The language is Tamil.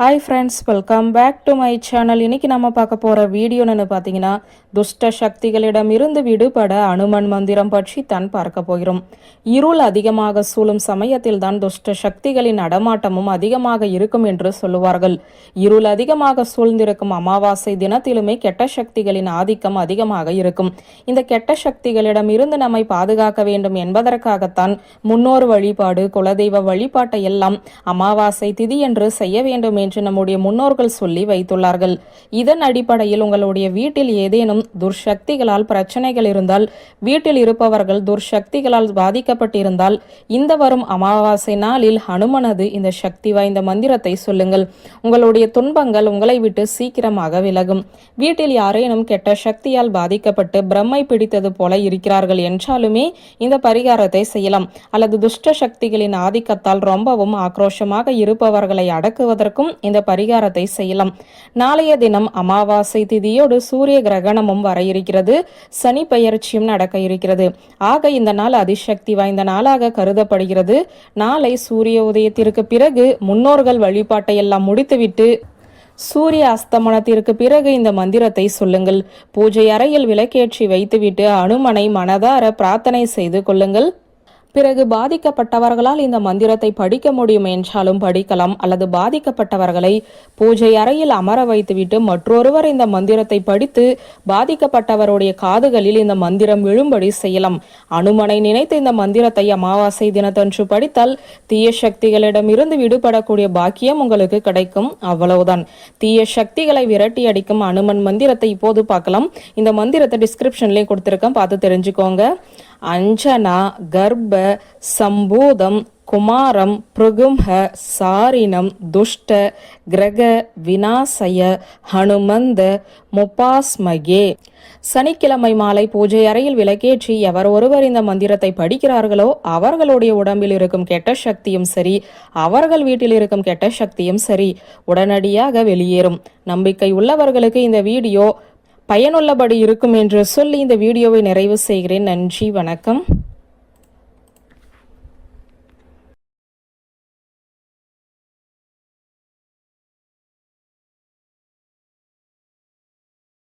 Hi friends welcome back to my channel இன்னைக்கு நம்ம பார்க்க போகிற வீடியோன்னு பார்த்தீங்கன்னா துஷ்ட சக்திகளிடம் இருந்து விடுபட அனுமன் மந்திரம் பற்றி தான் பார்க்க போகிறோம். இருள் அதிகமாக சூழும் சமயத்தில் தான் துஷ்ட சக்திகளின் நடமாட்டமும் அதிகமாக இருக்கும் என்று சொல்லுவார்கள். இருள் அதிகமாக சூழ்ந்திருக்கும் அமாவாசை தினத்திலுமே கெட்ட சக்திகளின் ஆதிக்கம் அதிகமாக இருக்கும். இந்த கெட்ட சக்திகளிடம் இருந்து நம்மை பாதுகாக்க வேண்டும் என்பதற்காகத்தான் முன்னோர் வழிபாடு குலதெய்வ வழிபாட்டை எல்லாம் அமாவாசை திதி என்று செய்ய வேண்டும் என்று நம்முடைய முன்னோர்கள் சொல்லி வைத்துள்ளார்கள். இதன் அடிப்படையில் உங்களுடைய வீட்டில் ஏதேனும் துர்சக்திகளால் பிரச்சனைகள் இருந்தால் வீட்டில் இருப்பவர்கள் துர்சக்திகளால் பாதிக்கப்பட்டிருந்தால் இந்த வரும் அமாவாசை நாளில் ஹனுமனது இந்த சக்தி வாய்ந்த மந்திரத்தை சொல்லுங்கள். உங்களுடைய துன்பங்கள் உங்களை விட்டு சீக்கிரமாக விலகும். வீட்டில் யாரேனும் கெட்ட சக்தியால் பாதிக்கப்பட்டு பிரம்மை பிடித்தது போல இருக்கிறார்கள் என்றாலுமே இந்த பரிகாரத்தை செய்யலாம். அல்லது துஷ்ட சக்திகளின் ஆதிக்கத்தால் ரொம்பவும் ஆக்ரோஷமாக இருப்பவர்களை அடக்குவதற்கும் இந்த பரிகாரத்தை செய்யலாம். நாளைய தினம் அமாவாசை திதியோடு சூரிய கிரகணமும் வர இருக்கிறது சனி பெயர்ச்சியும் நடக்க இருக்கிறது. ஆக இந்த நாள் அதிசக்தி வாய்ந்த நாளாக கருதப்படுகிறது. நாளை சூரிய உதயத்திற்கு பிறகு முன்னோர்கள் வழிபாட்டை எல்லாம் முடித்துவிட்டு சூரிய அஸ்தமனத்திற்கு பிறகு இந்த மந்திரத்தை சொல்லுங்கள். பூஜை அறையில் விளக்கேற்றி வைத்துவிட்டு அனுமனை மனதார பிரார்த்தனை செய்து கொள்ளுங்கள். பிறகு பாதிக்கப்பட்டவர்களால் இந்த மந்திரத்தை படிக்க முடியும் என்றாலும் படிக்கலாம் அல்லது பாதிக்கப்பட்டவர்களை பூஜை அறையில் அமர வைத்துவிட்டு மற்றொருவர் இந்த மந்திரத்தை படித்து பாதிக்கப்பட்டவருடைய காதுகளில் இந்த மந்திரம் விழும்படி செய்யலாம். அனுமனை நினைத்து இந்த மந்திரத்தை அமாவாசை தினத்தன்று படித்தால் தீய சக்திகளிடம் இருந்து விடுபடக்கூடிய பாக்கியம் உங்களுக்கு கிடைக்கும். அவ்வளவுதான். தீய சக்திகளை விரட்டி அடிக்கும் அனுமன் மந்திரத்தை இப்போது பார்க்கலாம். இந்த மந்திரத்தை டிஸ்கிரிப்ஷன்லேயும் கொடுத்துருக்கேன். பார்த்து தெரிஞ்சுக்கோங்க. அஞ்சனா கர்ப்ப சம்பூதம் குமாரம் பிருகும்ஹ சாரினம் துஷ்ட கிரக வினாசய ஹனுமந்த முப்பாஸ்மகே. சனிக்கிழமை மாலை பூஜை அறையில் விளக்கேற்றி எவர் ஒருவர் இந்த மந்திரத்தை படிக்கிறார்களோ அவர்களுடைய உடம்பில் இருக்கும் கெட்ட சக்தியும் சரி அவர்கள் வீட்டில் இருக்கும் கெட்ட சக்தியும் சரி உடனடியாக வெளியேறும். நம்பிக்கை உள்ளவர்களுக்கு இந்த வீடியோ பயனுள்ளபடி இருக்கும் என்று சொல்லி இந்த வீடியோவை நிறைவு செய்கிறேன். நன்றி வணக்கம்.